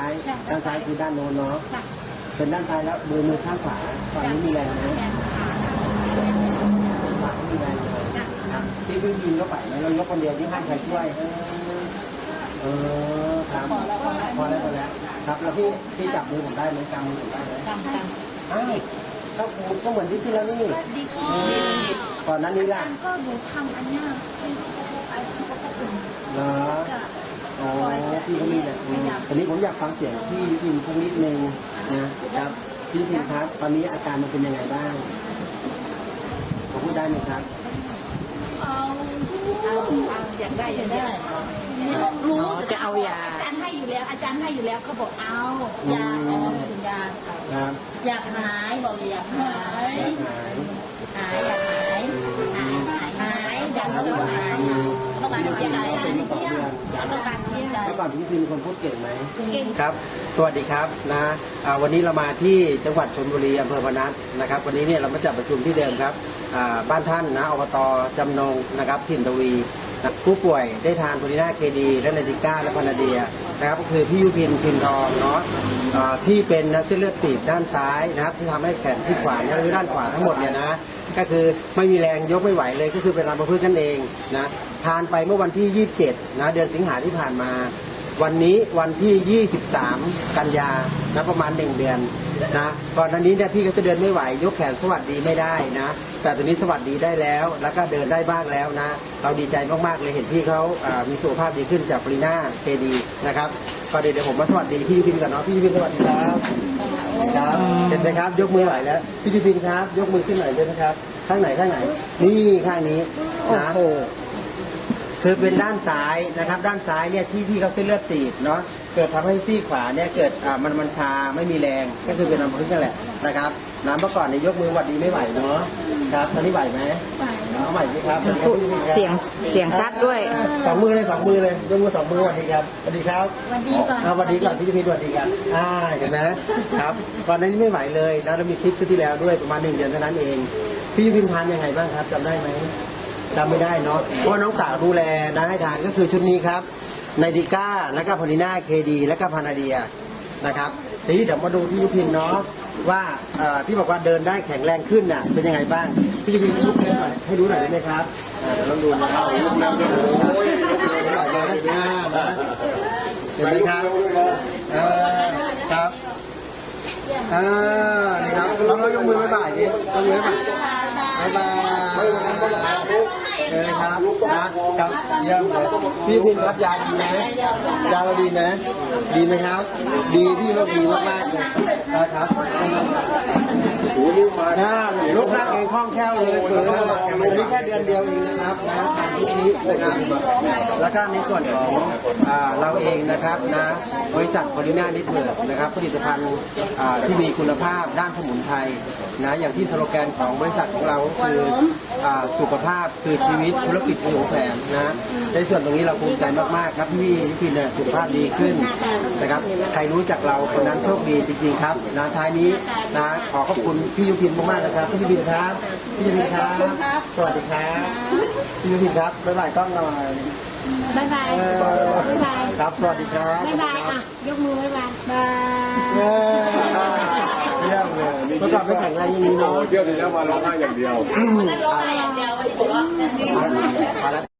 ซ้ายจ้ะด้านซ้ายคือด้านโน้นเนาะจ้ะเป็นด้านซ้ายแล้วมือมือข้างขวาฝั่งนี้มีแรงไหมแขนขาขวาไม่มีแรงเลยจ้ะครับที่พี่ยิงก็ไปไหมเรายกคนเดียวที่ให้ใครช่วยเออครับพอแล้วพอแล้วพอแล้วครับแล้วพี่พี่จับมือผมได้ไหมกำมือผมได้ไหมจำจอ้าว ก็ก็เหมือนที่ที่แล้วนี่ำดีกว่าก่อนหนั้นนี้ล่ะก็หนูทำอันเนี้ยเป็นไอ้ที่เขาเป็นเหรอจ้ะอ๋อพี่เขามีเนี่ยอืมทีนี้ผมอยากฟังเสียงพี่ยุพินสักนิดนึงนะครับพี่ยุพินครับตอนนี้อาการมันเป็นยังไงบ้างผมพูดได้ไหมครับเอา เอาเอาอยากได้อยากได้รู้จะเอายาอาจารย์ให้อยู่แล้ว อาจารย์ให้อยู่แล้วเขาบอกเอาอืมยาเอายาครับอยากหายบอกเลยอยากหายอยากหายหายอยากหายหายหายหายอยากหายต้องการอยากหายอาจารย์นี่เที่ยวต้องการ เที่ยวเมื่อก่อนพี่ยุพินเป็นคนพูดเก่งไหมเก่งครับ สวัสดีครับนะอ่าวันนี้เรามาที่จังหวัดชลบุรีอำเภอพนัสนะครับ วันนี้เนี่ยเรามาจัดประชุมที่เดิมครับอ่าบ้านท่านนะอบตจำนงนะครับถิ่นทวีนะผู้ป่วยได้ทานโพลิน่าเคดีและนาติก้าและพานาเดียนะครับก็คือพี่ยุพินพินทองเนาะอ่าที่เป็นเส้นเลือดตีบด้านซ้ายนะครับที่ทำให้แขนที่ขวาเนี่ยหรือด้านขวาทั้งหมดเนี่ยนะ ก็คือไม่มีแรงยกไม่ไหวเลยก็คือเป็นลามประพฤตินั่นเองนะทานไปเมื่อวันที่ 27นะเดือนสิงหาที่ผ่านมา วันนี้วันที่ 23 กันยานะประมาณ 1 เดือนนะก่อนหน้านี้เนี่ยพี่ก็จะเดินไม่ไหวยกแขนสวัสดีไม่ได้นะ แต่ตอนนี้สวัสดีได้แล้ว แล้วก็เดินได้บ้างแล้วนะ เราดีใจมากๆเลยเห็นพี่เขาามีสุขภาพดีขึ้นจากปริน่าเคดีนะครับก็เดี๋ยวเดี๋ยวผมมาสวัสดีพี่ยุพินก่อนเนาะพี่ยุพินสวัสดีครับครับเห็นไหมครับยกมือไหวแล้วพี่ยุพินครับ ยกมือขึ้นหน่อยได้ไหมครับข้างไหนข้างไหน นี่ข้างนี้นะ คือเป็นด้านซ้ายนะครับ ด้านซ้ายเนี่ยที่พี่เขาเส้นเลือดตีบเนาะเกิดทำให้ซี่ขวาเนี่ยเกิดอ่ามันมันชาไม่มีแรงก็คือเป็นอัมพฤกษ์นั่นแหละนะครับน้ำเมื่อก่อนเนี่ยยกมือหวัดดีไม่ไหวเนาะครับตอนนี้ไหวไหมเอาใหม่สิครับเสียงเสียงชัดด้วยสองมือเลยสองมือเลยยกมือสองมือสวัสดีครับสวัสดีครับวันดีก่อนเอาสวัสดีก่อนพี่จะมีสวัสดีกันอ่าเห็นไหมครับก่อนหน้านี้ไม่ไหวเลยนะแล้วมีคลิปที่แล้วด้วยประมาณหนึ่งเดือนเท่านั้นเองพี่พินทานยังไงบ้างครับจำได้ไหม จำไม่ได้เนาะเพราะน้องสาวดูแลนะให้ทานก็คือชุดนี้ครับไนดิก้าแล้วก็พอลิน่าเคดีแล้วก็พานาเดียนะครับทีนี้เดี๋ยวมาดูพี่ยุพินเนาะว่าที่บอกว่าเดินได้แข็งแรงขึ้นน่ะเป็นยังไงบ้างพี่ยุพินลุกเดินหน่อยให้ดูหน่อยได้ไหมครับเดี๋ยวลองดูนะครับลุกเดินหน่อยนะเห็นไหมครับครับอ่านี่ครับลองยกมือไว้บ่ายดิยกมือไว้บ่ายบ๊ายบาย เลยครับนะครับเยี่ยมเลยพี่พินรับยาดีไหมยาเราดีไหมดีไหมครับ ดีพี่เราดีมากๆเลยนะครับอ้ลูกมาหน้าลูกนั่งเองคล่องแคล่วเลยเปิดอันนี้แค่เดือนเดียวเองนะครับนะทางที่นี้นะครับแล้วก็ในส่วนของเราเองนะครับนะบริษัทพอลิน่านิเวิร์กนะครับ ผลิตภัณฑ์ที่มีคุณภาพด้านสมุนไพรนะอย่างที่สโลแกนของบริษัทของเราก็คือสุขภาพคือชีวิตธุรกิจคือของแสนนะ ในส่วนตรงนี้เราภูมิใจมากๆครับพี่พี่เนี่ยสุขภาพดีขึ้นนะครับ ใครรู้จักเราคนนั้นโชคดีจริงๆครับนะท้ายนี้นะขอขอบคุณพี่ยุพินมากๆนะครับพี่ยุพินครับพี่ยุพินครับ สวัสดีครับพี่ยุพินครับบ๊ายบายกล้องหน่อยบายบายเออบายบายครับสวัสดีครับบายบายอะยกมือบายบายบายเย้เยี่ย มเลยเมื่อก่อนไม่แข็งแรงอย่างนี้เนาะเที่ยวที่แล้วมาร้องไห้อย่างเดียวอืมครับมาแล้ว